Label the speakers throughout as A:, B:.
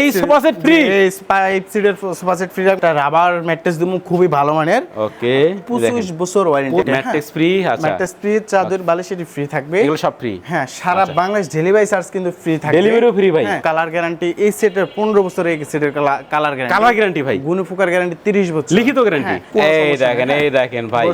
A: এই sofa set free
B: এই five সিটের সোফা সেট ফ্রি একটা রাবার ম্যাট্রেস দিমু খুবই ভালো মানের।
A: ওকে
B: পঁচিশ বছর ওয়ারেন্টি
A: ম্যাট্রেস ফ্রি আচ্ছা।
B: ম্যাট্রেস ফ্রি চাদর বালিশ এটি ফ্রি থাকবে।
A: এগুলো সব ফ্রি
B: হ্যাঁ সারা বাংলাদেশ ডেলিভারি চার্জ কিন্তু ফ্রি থাকবে।
A: Delivery-ও free ভাই?
B: কালার গ্যারান্টি এই সেটের পনেরো বছর এই সেটের কালার গ্যারান্টি
A: কালার গ্যারান্টি ভাই।
B: গুণ ফুকার গ্যারান্টি তিরিশ বছর।
A: লিখিত গ্যারান্টি
B: হ্যাঁ,
A: এই দেখেন এই দেখেন ভাই।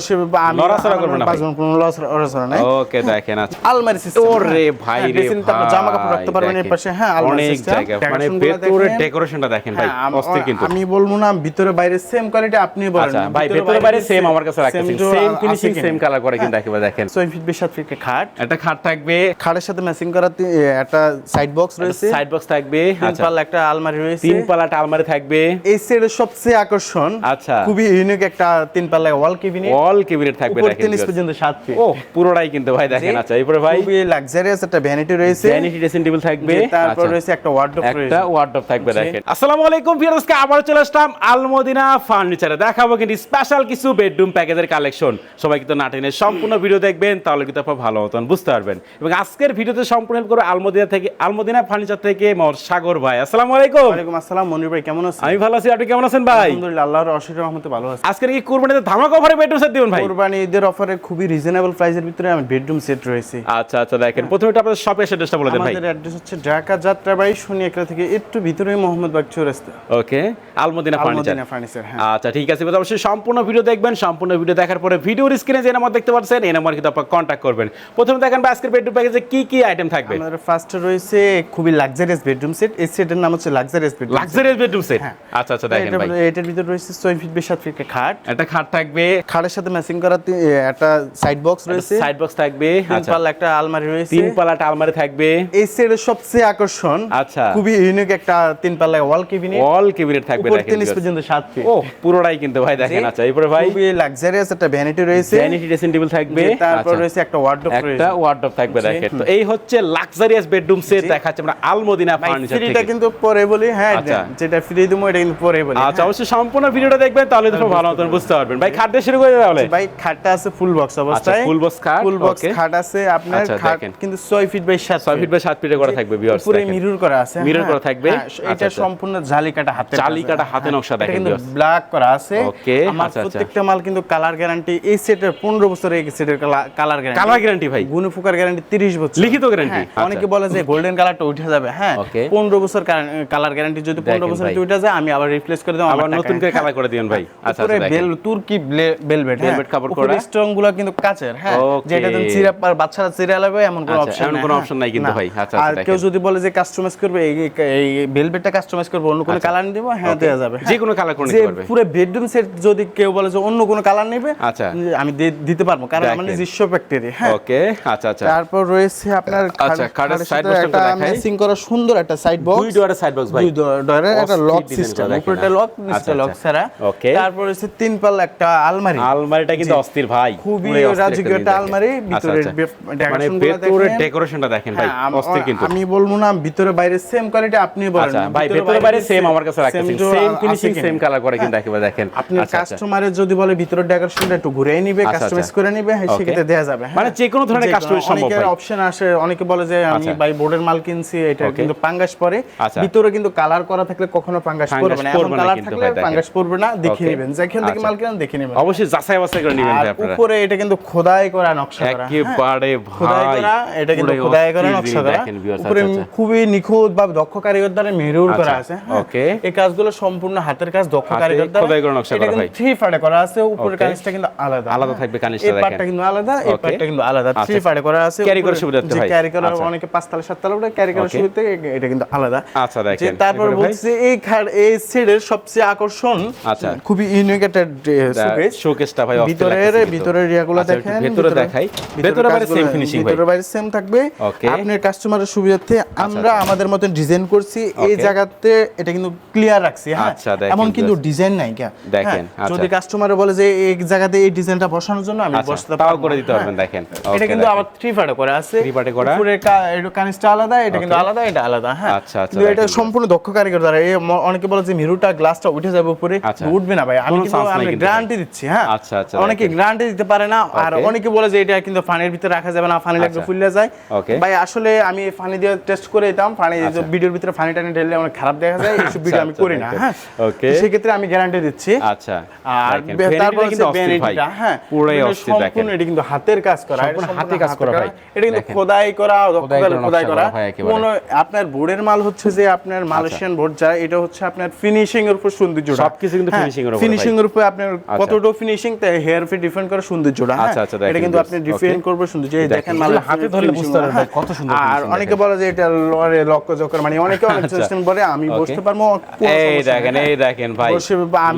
A: নড়াচড়া করবে না ভাই।
B: পাঁচজন কোনো লড়াচড়া নাই।
A: ওকে দেখেন আচ্ছা।
B: আলমারি সিস্টেম
A: ওরে ভাই রে ভাই।
B: জামা কাপড় রাখতে পারবেন এই পাশে হ্যাঁ আলমারি
A: অনেক জায়গা মানে
B: Decoration গুলো
A: ভেতরে
B: দেখেন।
A: ডেকোরেশনটা দেখেন ভাই
B: হ্যাঁ,
A: অস্থির কিন্তু।
B: আমি বলব না ভিতরে বাইরে সেম কোয়ালিটি আপনি বলেন
A: আচ্ছা ভাই ভেতরে বাইরে সেম আমার কাছে সেম ফিনিশিং সেম কালার করে কিন্তু একেবারে দেখেন।
B: ছয় ফিট বেশ সাত ফিট খাট।
A: একটা খাট থাকবে।
B: খাটের সাথে ম্যাচিং করা একটা সাইড বক্স রয়েছে।
A: সাইড বক্স থাকবে। আচ্ছা।
B: পাল্লা একটা আলমারি রয়েছে।
A: তিন পাল্লাটা আলমারি থাকবে।
B: এই সেটের সবচেয়ে আকর্ষণ।
A: আচ্ছা।
B: খুবই ইউনিক একটা তিন পাল্লা ওয়াল কেবিনেট
A: অল ক্যাবিনেট থাকবে দেখেন
B: তিন ইঞ্চ পর্যন্ত সাত ফিট
A: ও পুরোটাই কিন্তু ভাই দেখেন। আচ্ছা এরপরে ভাই?
B: খুবই লাক্সারিয়াস একটা ভ্যানিটি রয়েছে।
A: ভ্যানিটি ড্রেসিং টেবিল থাকবে।
B: তারপর
A: আচ্ছা।
B: রয়েছে একটা ওয়ার্ডরোব
A: একটা
B: রয়েছে।
A: ওয়ার্ডরোব থাকবে দেখেন। আসসালামু আলাইকুম ভিউয়ার্সকে আবার চলে আসলাম আলমদিনা ফার্নিচারে। দেখাবো কিন্তু স্পেশাল কিছু বেডরুম প্যাকেজের কালেকশন সবাই কিন্তু নাটিনের সম্পূর্ণ ভিডিও দেখবেন তাহলে কিন্তু আপনারা ভালো মতন বুঝতে পারবেন। এবং আজকের ভিডিওতে সম্পূর্ণ করবে আলমদিনা থেকে আলমদিনা ফার্নিচার থেকে মোর সাগর ভাই। আসসালামু আলাইকুম।
B: ওয়ালাইকুম আসসালাম মনির ভাই কেমন আছেন?
A: আমি ভালো আছি আপনি কেমন আছেন ভাই?
B: আলহামদুলিল্লাহ আল্লাহর অশেষ রহমতে ভালো আছি।
A: আজকের কি কুরবানিতে ধামাকা অফারে বেডরুম সেট দিবেন ভাই?
B: কোরবানি ঈদের অফারে খুবই রিজনেবল প্রাইসের ভিতরে আমি বেডরুম সেট রয়েছে।
A: আচ্ছা আচ্ছা দেখেন। প্রথমে এটা আপনাদের শপের অ্যাড্রেসটা বলে দেন ভাই।
B: আমাদের অ্যাড্রেস হচ্ছে ঢাকা যাত্রাবাড়ি থেকে একটু ভিতরে মোহাম্মদ বাগ চৌরাস্তা
A: ওকে আলমদিনা ফার্নিচার
B: ফার্নিচার হ্যাঁ।
A: আচ্ছা ঠিক আছে অবশ্যই সম্পূর্ণ ভিডিও দেখবেন সম্পূর্ণ ভিডিও দেখার পরে ভিডিওর স্ক্রিনে যে নাম্বার দেখতে পাচ্ছেন এই নাম্বার কিন্তু আপনারা কন্ট্যাক্ট করবেন। প্রথমে দেখেন আজকের বেডরুম প্যাকেজে কি কি আইটেম থাকবে?
B: আমাদের ফার্স্টে রয়েছে খুবই লাক্সারিয়াস বেডরুম সেট এই সেটের নাম হচ্ছে luxurious bedroom
A: luxurious bedroom set. আচ্ছা আচ্ছা দেখেন ভাই।
B: এটার ভিতরে রয়েছে ছয় ফিট বেশ সাত ফিট খাট।
A: একটা খাট থাকবে।
B: খাটের সাথে ম্যাচিং করা একটা সাইড বক্স রয়েছে।
A: সাইড বক্স থাকবে।
B: তিন
A: আচ্ছা।
B: পাল্লা একটা আলমারি রয়েছে।
A: তিন পাল্লাটা আলমারি থাকবে।
B: এই সেটের সবচেয়ে আকর্ষণ।
A: আচ্ছা।
B: খুবই ইউনিক একটা তিন পাল্লা ওয়াল
A: ক্যাবিনেট থাকবে দেখেন
B: তিন পর্যন্ত সাত ফিট
A: ও পুরোটাই কিন্তু ভাই দেখেন আচ্ছা এরপরে ভাই?
B: খুবই লাক্সারিয়াস একটা ভ্যানিটি রয়েছে।
A: ভ্যানিটি ড্রেসিং টেবিল থাকবে।
B: তারপর
A: আচ্ছা।
B: রয়েছে একটা ওয়ার্ডরোব রয়েছে।
A: একটা ওয়ার্ডরোব থাকবে দেখেন। তো এই হচ্ছে লাক্সারিয়াস বেডরুম সেট দেখাচ্ছে আমরা আলমদিনা ফার্নিচার থেকে।
B: কিন্তু পরে বলি হ্যাঁ
A: আচ্ছা।
B: যেটা ফ্রি এটা কিন্তু পরে বলি
A: আচ্ছা অবশ্যই সম্পূর্ণ ভিডিওটা দেখবেন তাহলে তো ভালো মতন বুঝতে পারবেন। ভাই খাট দিয়ে শুরু করে তাহলে।
B: ভাই খাটটা আছে ফুল বক্স অবস্থায়।
A: full box খাট,
B: ফুল বক্স খাট আছে আপনার
A: আচ্ছা,
B: খাট কিন্তু 6 ফিট বাই 7
A: ছয় ফিট বাই সাত ফিটে করা থাকবে ভিউয়ার্স
B: পুরো মিরর করা আছে হ্যাঁ।
A: করা থাকবে?
B: হ্যাঁ,
A: আচ্ছা,
B: এটা
A: আচ্ছা।
B: সম্পূর্ণ জালি কাটা হাতে
A: জালি কাটা হাতে নকশা দেখেন
B: কিন্তু ব্ল্যাক করা আছে।
A: Okay,
B: আমার
A: আচ্ছা, আচ্ছা।
B: প্রত্যেকটা মাল কিন্তু কালার গ্যারান্টি এই সেটের 15 বছর এই সেটের কালার গ্যারান্টি
A: কালার গ্যারান্টি ভাই।
B: গুণ ফুকার গ্যারান্টি 30 বছর।
A: লিখিত গ্যারান্টি
B: হ্যাঁ, অনেকে বলে যে গোল্ডেন কালারটা উঠে যাবে। হ্যাঁ 15 বছর কালার গ্যারান্টি যদি 15 বছর উঠে যায় আমি আবার রিপ্লেস করে দেব
A: আবার নতুন করে কালার করে দিবেন ভাই। আচ্ছা আচ্ছা
B: বেল তুর্কি বেলভেট
A: Velvet কাপড় করা।
B: স্ট্রংগুলো কিন্তু কাচের হ্যাঁ। যেটা তুমি চিরা পার বাচ্চারা চিরা লাগবে এমন কোনো
A: আচ্ছা,
B: অপশন
A: কোনো option নাই কিন্তু ভাই। আচ্ছা,
B: আর
A: আচ্ছা,
B: কেউ যদি বলে যে কাস্টমাইজ করবে এই ভেলভেটটা কাস্টমাইজ করবে অন্য কোনো কালার দেবো হ্যাঁ দেওয়া যাবে।
A: যে কোনো কালার করে নিতে পারবে
B: পুরো বেডরুম সেট যদি কেউ বলে যে অন্য কোনো কালার নেবে
A: আচ্ছা।
B: আমি দিতে পারব কারণ আমার নিজস্ব ফ্যাক্টরি হ্যাঁ।
A: ওকে আচ্ছা আচ্ছা।
B: তারপর রয়েছে আপনার
A: আচ্ছা,
B: খাট-
A: খাটের
B: খাটের
A: side
B: সাথে
A: box টা
B: একটা
A: দেখাই।
B: ম্যাচিং করা সুন্দর একটা সাইড বক্স
A: দুই ডোয়ারের সাইড বক্স ভাই।
B: দুই ডয়ারের একটা লক সিস্টেম উপরেটা লক
A: আচ্ছা,
B: নিচটা লক
A: আচ্ছা।
B: ছাড়া।
A: Okay.
B: তারপর হচ্ছে তিন পাল্লা একটা আলমারি।
A: আলমারিটা কিন্তু অস্থির ভাই।
B: খুবই রাজকীয় একটা আলমারি,
A: আচ্ছা,
B: ভিতরের
A: আচ্ছা।
B: বে-
A: মানে
B: দেখেন।
A: ডেকোরেশনটা দেখেন ভাই
B: হ্যাঁ,
A: অস্থির কিন্তু।
B: আমি বলব না ভিতরে বাইরে সেম কোয়ালিটি আপনি
A: আচ্ছা ভাই ভেতরে বাইরে সেম আমার কাছে রাখতেছেন সেম ফিনিশিং সেম কালার করে কিন্তু একেবারে দেখেন
B: আপনি। কাস্টমারের যদি বলে ভিতরের ডেকোরেশনটা একটু ঘুরে নিবে কাস্টমাইজ। করে নিবে সেক্ষেত্রে দেওয়া যাবে।
A: মানে যে কোনো ধরনের
B: যে
A: সম্ভব
B: অনেকের অপশন আসে অনেকে বলে যে আমি। ভাই বোর্ডের মাল কিনছি এটা কিন্তু পাঙ্গাস পরে
A: আচ্ছা।
B: ভিতরে কিন্তু কালার করা থাকলে কখনো পাঙ্গাস পড়বে না এখন কালার থাকলে পাঙ্গাস পড়বে না দেখে নেবেন যেখান থেকে
A: আচ্ছা।
B: মাল কেনেন দেখে নেবেন
A: অবশ্যই যাচাই বাছাই করে নেবেন ভাই আপনারা
B: উপরে এটা কিন্তু খোদাই করা নকশা করা হ্যাঁ।
A: একেবারে ভাই
B: এটা কিন্তু খোদাই করা নকশা করা উপরে
A: আচ্ছা।
B: খুবই নিখুঁত বা দক্ষ কারিগর দ্বারা মেরুর করা
A: আচ্ছা,
B: আছে হ্যাঁ।
A: okay.
B: এই কাজগুলো সম্পূর্ণ হাতের কাজ দক্ষ কারিগর দ্বারা
A: খোদাই করা নকশা করা ভাই।
B: থ্রি পার্টে করা আছে উপরের. কাজটা কিন্তু আলাদা
A: আলাদা
B: হ্যাঁ।
A: থাকবে কানিজটা
B: এই পার্টটা কিন্তু আলাদা এই পার্টটা কিন্তু আলাদা
A: আচ্ছা।
B: থ্রি পার্টে করা আছে
A: Carry করার সুবিধার্থে
B: জি,
A: ভাই।
B: carry করার
A: আচ্ছা।
B: অনেকে পাঁচতলা সাততলা উপরে ক্যারি করার. সুবিধা এটা কিন্তু আলাদা
A: আচ্ছা, দেখেন।
B: তারপর বলছি এই এই সেটের সবচেয়ে আকর্ষণ
A: আচ্ছা।
B: খুবই ইউনিক একটা শোকেস
A: শোকেসটা ভাই
B: ভিতরের ভিতরের ইয়াগুলো
A: আচ্ছা,
B: দেখেন
A: ভেতরে দেখাই ভেতরে বাইরে সেম ফিনিশিং ভাই
B: ভিতরে বাইরে সেম থাকবে. আপনার কাস্টমারের সুবিধার্থে আমরা আমাদের মতন ডিজাইন করছি এই জায়গাতে এটা কিন্তু ক্লিয়ার রাখছি হ্যাঁ?
A: আচ্ছা,
B: এমন কিন্তু ডিজাইন নাই কে
A: দেখেন, আচ্ছা।
B: যদি কাস্টমারে বলে যে এই জায়গাতে এই ডিজাইনটা বসানোর জন্য আমি
A: আচ্ছা,
B: বসতে
A: তাও করে দিতে
B: হ্যাঁ।
A: পারবেন, দেখেন।
B: এটা কিন্তু আবার থ্রি পার্টে করা আছে।
A: Part এ করা।
B: কানিসটা আলাদা এটা কিন্তু আলাদা এটা আলাদা হ্যাঁ।
A: আচ্ছা, আচ্ছা,
B: এটা সম্পূর্ণ দক্ষ কারিগর দ্বারা এই অনেকে বলে যে মিরুটা গ্লাসটা উঠে যাবে উপরে। উঠবে না ভাই। আমি কিন্তু আমি গ্যারান্টি দিচ্ছি হ্যাঁ।
A: আচ্ছা, আচ্ছা,
B: অনেকে গ্যারান্টি দিতে পারে না। আর অনেকে বলে যে এটা কিন্তু ফানির ভিতরে রাখা যাবে না ফানি লাগবে। ফুললে যায়। ভাই আসলে আমি ফানি দিয়ে টেস্ট করে দিতাম। ফানি। ভিডিওর ভিতরে ফানি টানে ঢেলে অনেক খারাপ দেখা যায় এইসব ভিডিও আমি
A: আচ্ছা,
B: করি না
A: দেখেন।
B: হ্যাঁ. তো সেক্ষেত্রে আমি গ্যারান্টি দিচ্ছি
A: আচ্ছা
B: আর তারপর
A: কিন্তু।
B: ভ্যানিটিটা হ্যাঁ
A: পুরোই অস্থির দেখেন
B: সম্পূর্ণ এটা কিন্তু হাতের কাজ করা এটা
A: সম্পূর্ণ হাতে কাজ করা ভাই।
B: এটা কিন্তু খোদাই করা
A: খোদাই
B: খোদাই
A: করা।
B: কোন আপনার বোর্ডের মাল হচ্ছে যে আপনার মালয়েশিয়ান বোর্ড যা এটা হচ্ছে আপনার ফিনিশিং এর উপর সৌন্দর্যটা
A: সবকিছু কিন্তু finishing এর উপর
B: ফিনিশিং এর উপর আপনার কতটা ফিনিশিং তাই হেয়ার ফি ডিফারেন্ট করে সৌন্দর্যটা হ্যাঁ
A: আচ্ছা, আচ্ছা,
B: এটা কিন্তু আপনি ডিফারেন্ট
A: okay.
B: করবে সৌন্দর্য এই
A: দেখেন,
B: মালের
A: হাতে ধরলে বুঝতে পারবেন
B: হ্যাঁ।
A: কত সুন্দর
B: আর অনেকে বলে যে এটা লরে লক্ষ চক্কর মানে অনেকে অনেক
A: আচ্ছা।
B: সিস্টেম বলে আমি বসতে পারব
A: এই দেখেন এই দেখেন ভাই।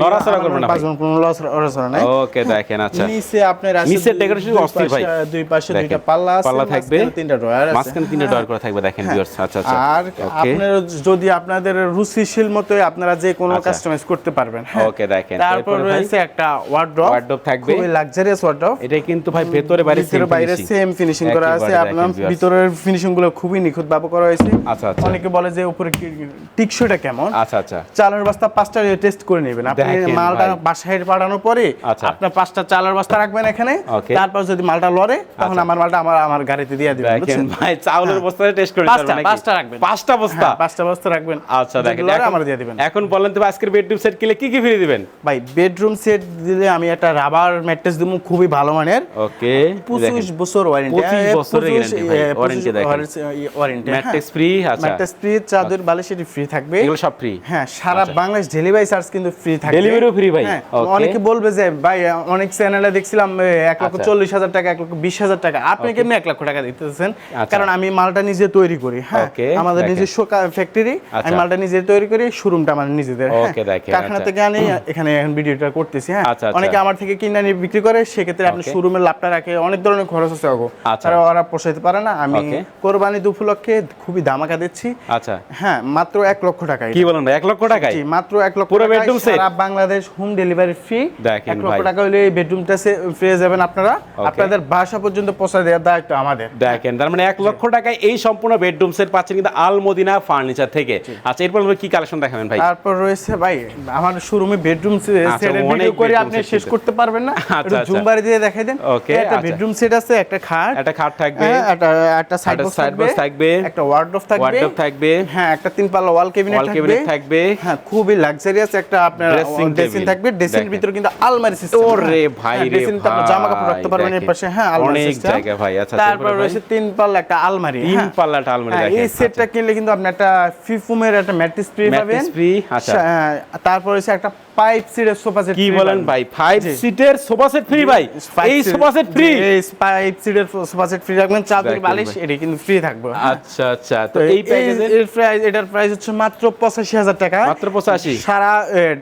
A: নড়াচড়া
B: আমার
A: করবে না
B: পাঁচজন কোনো লড়াচড়া নাই
A: ওকে দেখেন আচ্ছা।
B: নিচে আপনার আছে
A: decoration
B: দুই
A: অস্থির ভাই।
B: দুই পাশে দুইটা পাল্লা আছে
A: পাল্লা থাকবে,
B: তিনটা ড্রয়ার আছে।
A: মাঝখানে তিনটা
B: হ্যাঁ।
A: করে থাকবে দেখেন ভিউয়ার্স আচ্ছা আচ্ছা।
B: আর আপনার যদি আপনাদের রুচিশীল মতো আপনারা যে কোনো
A: আচ্ছা।
B: কাস্টমাইজ করতে পারবেন হ্যাঁ।
A: ওকে দেখেন।
B: তারপর রয়েছে একটা ওয়ার্ড্রপ
A: Wardrobe থাকবে।
B: খুবই লাক্সারিয়াস ওয়ার্ড্রপ
A: এটা কিন্তু ভাই ভেতরে বাইরে same
B: বাইরে সেম ফিনিশিং করা আছে। আপনার ভিতরের ফিনিশিংগুলো খুবই নিখুঁত ভাবে করা হয়েছে।
A: আচ্ছা, আচ্ছা।
B: অনেকে বলে যে উপরে টিকসইটা কেমন?
A: আচ্ছা আচ্ছা।
B: চালের বস্তা পাঁচটা টেস্ট করে নেবেন। আপনি মালটা বাসায় পাঠানোর পরে
A: আচ্ছা।
B: আপনার পাঁচটা চালের বস্তা রাখবেন এখানে। তারপর যদি মালটা লড়ে তখন
A: আচ্ছা।
B: আমার মালটা আমার আমার গাড়িতে দিয়ে দিবেন বুঝছেন?
A: ভাই চাউলের বস্তায় টেস্ট করে
B: পাঁচটা? পাঁচটা রাখবেন।
A: পাঁচটা বস্তা?
B: হ্যাঁ, পাঁচটা বস্তা রাখবেন।
A: আচ্ছা দেখেন
B: আমার দিয়ে দিবেন।
A: এখন বলেন তো আজকের বেডরুম সেট কিনলে কি কি ফ্রি দিবেন?
B: ভাই বেডরুম সেট দিলে আমি একটা রাবার ম্যাট্রেস দিব খুবই ভালো মানের।
A: ওকে
B: পঁচিশ বছর ওয়ারেন্টি
A: 25 বছরের দেখেন।
B: ওয়ারেন্টি
A: ম্যাট্রিক্স ফ্রি আচ্ছা।
B: ম্যাট্রেস ফ্রি চাদর বালিশ এটি ফ্রি থাকবে।
A: এগুলো সব ফ্রি
B: হ্যাঁ সারা বাংলাদেশ ডেলিভারি চার্জ কিন্তু ফ্রি থাকবে।
A: Delivery ও free ভাই?
B: হ্যাঁ, অনেকে বলবে যে ভাই অনেক চ্যানেলে দেখছিলাম এক লক্ষ
A: আচ্ছা।
B: চল্লিশ হাজার টাকা এক লক্ষ বিশ হাজার টাকা। আপনি কেমনি এক লক্ষ টাকা দিতেছেন?
A: আচ্ছা।
B: কারণ আমি মালটা নিজে তৈরি করি হ্যাঁ। আমাদের নিজস্ব ফ্যাক্টরি
A: আচ্ছা।
B: আমি মালটা নিজে তৈরি করি শোরুমটা আমার নিজেদের হ্যাঁ। কারখানা
A: আচ্ছা।
B: থেকে আনি এখানে এখন ভিডিওটা করতেছি হ্যাঁ।
A: আচ্ছা, আচ্ছা।
B: অনেকে আমার থেকে কিনে নিয়ে বিক্রি করে সেক্ষেত্রে আপনি শোরুমের লাভটা রাখে। অনেক ধরনের খরচ আছে
A: আচ্ছা।
B: তারা ওরা পোষাইতে পারে না। আমি কোরবানি দু উপলক্ষে খুবই ধামাকা দিচ্ছি।
A: আচ্ছা।
B: হ্যাঁ মাত্র এক লক্ষ টাকায়।
A: কি বলেন ভাই এক লক্ষ টাকায়?
B: জি, মাত্র এক লক্ষ
A: পুরো bedroom set?
B: সারা বাংলাদেশ হোম ডেলিভারি ফ্রি এক লক্ষ টাকা হলে এই বেডরুমটা পেয়ে যাবেন আপনারা। আপনাদের বাসা পর্যন্ত পৌঁছে দেওয়ার দায়িত্ব আমাদের।
A: দেখেন তার মানে এক লক্ষ টাকায় এই সম্পূর্ণ বেডরুম সেট পাচ্ছেন কিন্তু আলমদিনা ফার্নিচার থেকে। আচ্ছা এরপর কি কালেকশন দেখাবেন ভাই?
B: তারপর রয়েছে ভাই আমার শোরুমে বেডরুম
A: আচ্ছা,
B: সেটের ভিডিও করে আপনি শেষ করতে পারবেন না।
A: আচ্ছা,
B: একটু
A: আচ্ছা।
B: জুম বাড়ি দিয়ে দেখাই দেন। একটা
A: আচ্ছা।
B: বেডরুম সেট আছে একটা খাট।
A: একটা খাট থাকবে।
B: হ্যাঁ, একটা একটা সাইড বক্স
A: থাকবে,
B: একটা ওয়ার্ডরোব থাকবে।
A: ওয়ার্ডরোব থাকবে।
B: হ্যাঁ একটা তিন পাল্লা ওয়াল ক্যাবিনেট থাকবে।
A: ক্যাবিনেট থাকবে।
B: হ্যাঁ খুবই লাক্সারিয়াস একটা আপনার ড্রেসিং থাকবে। ড্রেসিং। ভিতরে কিন্তু আলমারি সিস্টেম
A: ওরে ভাই রে
B: ড্রেসিং তো জামা কাপড় রাখতে পারবেন এর পাশে। হ্যাঁ আলমারি সিস্টেম
A: জায়গা ভাই, আচ্ছা,
B: তারপর রয়েছে তিন পাল্লা একটা আলমারি।
A: তিন
B: পাল্লা
A: একটা আলমারি
B: হ্যাঁ,
A: দেখেন,
B: এই সেটটা কিনলে কিন্তু আপনি একটা ফিফুমের একটা ম্যাট্রিক্স ফ্রি পাবেন।
A: ম্যাট্রিক্স ফ্রি আচ্ছা।
B: হ্যাঁ, তারপর রয়েছে একটা পাইপ সিটের সোফা সেট
A: কি বলেন ভাই? ফাইভ সিটের সোফা সেট ফ্রি ভাই? এই সোফা সেট ফ্রি
B: পাইপ সিটের সোফা সেট ফ্রি রাখবেন চাদর বালিশ। এটা কিন্তু ফ্রি থাকবে।
A: আচ্ছা আচ্ছা। তো এই প্যাকেজে?
B: এর প্রাইস এটার প্রাইস হচ্ছে মাত্র পঁচাশি হাজার টাকা।
A: মাত্র 85?
B: সারা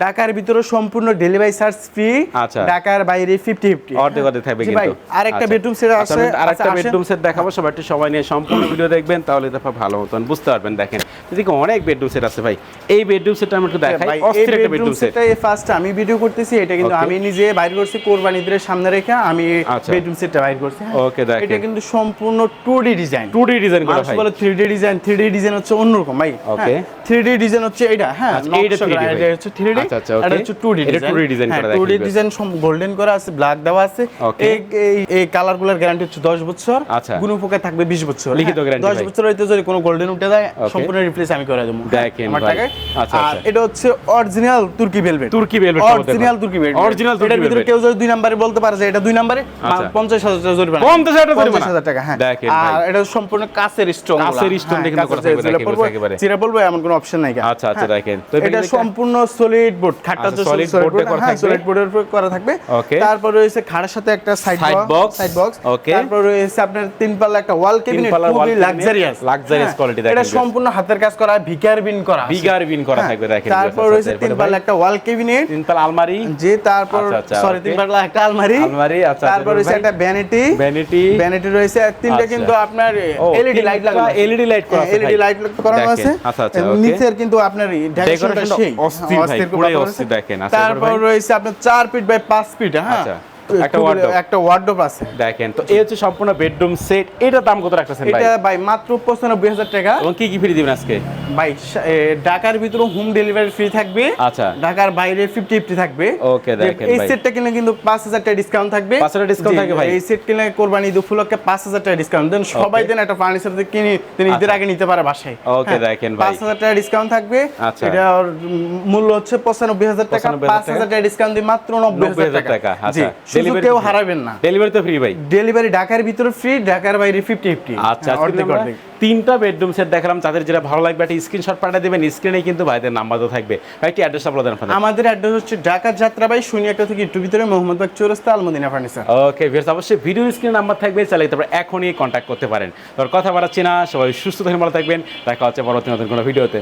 B: ঢাকার ভিতরে সম্পূর্ণ ডেলিভারি চার্জ ফ্রি
A: আচ্ছা।
B: ঢাকার বাইরে ফিফটি ফিফটি
A: অর্ধেক অর্ধেক থাকবে কিন্তু।
B: আরেকটা
A: আচ্ছা।
B: bedroom set
A: আচ্ছা,
B: আছে,
A: আরেকটা
B: আচ্ছা,
A: বেডরুম সেট দেখাবো সবাই একটু সময় নিয়ে সম্পূর্ণ ভিডিও দেখবেন তাহলে তারপর ভালো মতন বুঝতে পারবেন দেখেন। এদিকে অনেক বেডরুম সেট আছে ভাই। এই বেডরুম সেটটা আমি একটু দেখাই অস্থির একটা বেডরুম সেট
B: first আমি ভিডিও করতেছি এটা কিন্তু আমি নিজে বাইর করছি কোরবানি ঈদের সামনে রেখে আমি
A: আচ্ছা।
B: বেডরুম সেটটা বাইর করছি হ্যাঁ।
A: Okay, দেখেন।
B: এটা কিন্তু সম্পূর্ণ 2D ডিজাইন
A: 2D ডিজাইন করা
B: মানুষ
A: ভাই
B: বলে 3D ডিজাইন 3D ডিজাইন হচ্ছে অন্যরকম ভাই।
A: Okay.
B: 3D ডিজাইন হচ্ছে এটা হ্যাঁ?
A: আচ্ছা,
B: নকশা
A: 3D
B: এটা হচ্ছে 3D
A: আচ্ছা, আচ্ছা,
B: এটা হচ্ছে 2D
A: এটা 2D design
B: হ্যাঁ,
A: করা
B: 2D
A: দেখেন,
B: ডিজাইন গোল্ডেন করা আছে ব্ল্যাক দেওয়া আছে। এই এই কালারগুলোর গ্যারান্টি হচ্ছে 10 বছর
A: আচ্ছা।
B: কোনো পোকা থাকবে 20 বছর
A: লিখিত
B: হ্যাঁ,
A: guarantee
B: 10 বছর হইতে যদি কোনো গোল্ডেন উঠে যায় সম্পূর্ণ রিপ্লেস আমি করে দেবো
A: দেখেন
B: আমার
A: ভাই।
B: টাকায়।
A: আচ্ছা,
B: আর
A: আচ্ছা।
B: এটা হচ্ছে অরিজিনাল তুর্কি ভেলভেট
A: তুর্কি velvet
B: অরিজিনাল তুর্কি ভেলভেট
A: Original তুর্কি
B: এটার কেউ যদি দুই নাম্বারে বলতে পারে যে এটা দুই নাম্বারে। 50000 টাকা জরিমানা।
A: 50,000 টাকা
B: টাকা হ্যাঁ। আর এটা সম্পূর্ণ কাচের স্টোন
A: কাচের stone দিয়ে কিন্তু করা থাকবে, একেবারে।
B: চিরা বলব এমন কোনো অপশন নাই
A: আচ্ছা, আচ্ছা, দেখেন। তো
B: এটা সম্পূর্ণ সলিড বোর্ড খাটটা
A: আচ্ছা,
B: তো সলিড
A: board করা থাকবে।
B: সলিড বোর্ডের উপর করা থাকবে। তারপর রয়েছে সাথে একটা side box side box
A: okay.
B: তারপর রয়েছে আপনার তিন পাল্লা একটা ওয়াল ক্যাবিনেট
A: পাল্লার
B: খুবই
A: cabinet,
B: লাক্সারিয়াস
A: luxurious দেখেন
B: এটা সম্পূর্ণ হাতের কাজ করা ভিকার বিন করা আছে।
A: বিন করা
B: হ্যাঁ,
A: থাকবে দেখেন
B: তারপর রয়েছে
A: আচ্ছা,
B: তিন পাল্লা একটা ওয়াল ক্যাবিনেট
A: তিনতলা আলমারি।
B: জি তারপর
A: আচ্ছা, আচ্ছা,
B: সরি তিনতলা একটা আলমারি।
A: আলমারি আচ্ছা
B: তারপর রয়েছে একটা ভ্যানিটি
A: ভ্যানিটি
B: ভ্যানিটি রয়েছে তিনটা
A: আচ্ছা।
B: কিন্তু আপনার এলইডি লাইট লাগানো
A: এলইডি লাইট করা আছে
B: এলইডি। লাইট করানো আছে।
A: আচ্ছা, আচ্ছা,
B: নিচের কিন্তু আপনার সেই।
A: অস্থির ভাই,
B: পুরো
A: অস্থির দেখেন। আচ্ছা,
B: তারপর রয়েছে আপনার 4 ফিট বাই 5 ফিট হ্যাঁ?
A: আচ্ছা। একটা
B: ওয়ার্ডরোব আছে।
A: দেখেন তো এই হচ্ছে সম্পূর্ণ বেডরুম সেট এটার দাম কত রাখতেছেন ভাই
B: এটা ভাই? মাত্র পঁচানব্বই হাজার টাকা।
A: এবং কি কি ফ্রি দিবেন আজকে?
B: ভাই ঢাকার ভিতরে হোম ডেলিভারি ফ্রি থাকবে।
A: আচ্ছা।
B: ঢাকার বাইরে ফিফটি ফিফটি থাকবে।
A: Okay, দেখেন
B: এই সেটটা কিনলে কিন্তু পাঁচ হাজার টাকা ডিসকাউন্ট থাকবে।
A: 5,000 discount
B: জি,
A: ভাই?
B: এই সেট কিনলে কোরবানি ঈদ উপলক্ষে পাঁচ হাজার টাকা ডিসকাউন্ট দেন সবাই দেন একটা ফার্নিচার কিনে তিনি ঈদের
A: আচ্ছা।
B: আগে নিতে পারে বাসায়।
A: Okay, দেখেন ভাই।
B: পাঁচ হাজার টাকা ডিসকাউন্ট থাকবে।
A: আচ্ছা।
B: এটার মূল্য হচ্ছে পঁচানব্বই হাজার টাকা।
A: 95,000
B: পাঁচ হাজার টাকা? ডিসকাউন্ট দিয়ে মাত্র নব্বই হাজার টাকা।
A: টাকা আচ্ছা।
B: কেউ হারাবেন না।
A: ডেলিভারি তো ফ্রি ভাই।
B: ডেলিভারি ঢাকার ভিতরে ফ্রি ঢাকার বাইরে ফিফটি ফিফটি
A: আচ্ছা তিনটা বেডরুম সেট দেখালাম তাদের যেটা ভালো লাগবে একটা স্ক্রিনশট পাঠিয়ে দেবেন স্ক্রিনে কিন্তু ভাইদের নাম্বার তো থাকবে। ভাই কি অ্যাড্রেস আপনাদের
B: আমাদের অ্যাড্রেস হচ্ছে ঢাকা একটা থেকে একটু ভিতরে Mohammadbagh Chowrasta Almadina furniture
A: okay viewers অবশ্যই ভিডিও স্ক্রিনে নাম্বার থাকবে চাইলে তারপরে এখনই কন্ট্যাক্ট করতে পারেন। তোর কথা বাড়াচ্ছি না সবাই সুস্থ থাকেন ভালো থাকবেন। দেখা হচ্ছে পরবর্তী নতুন কোনো ভিডিওতে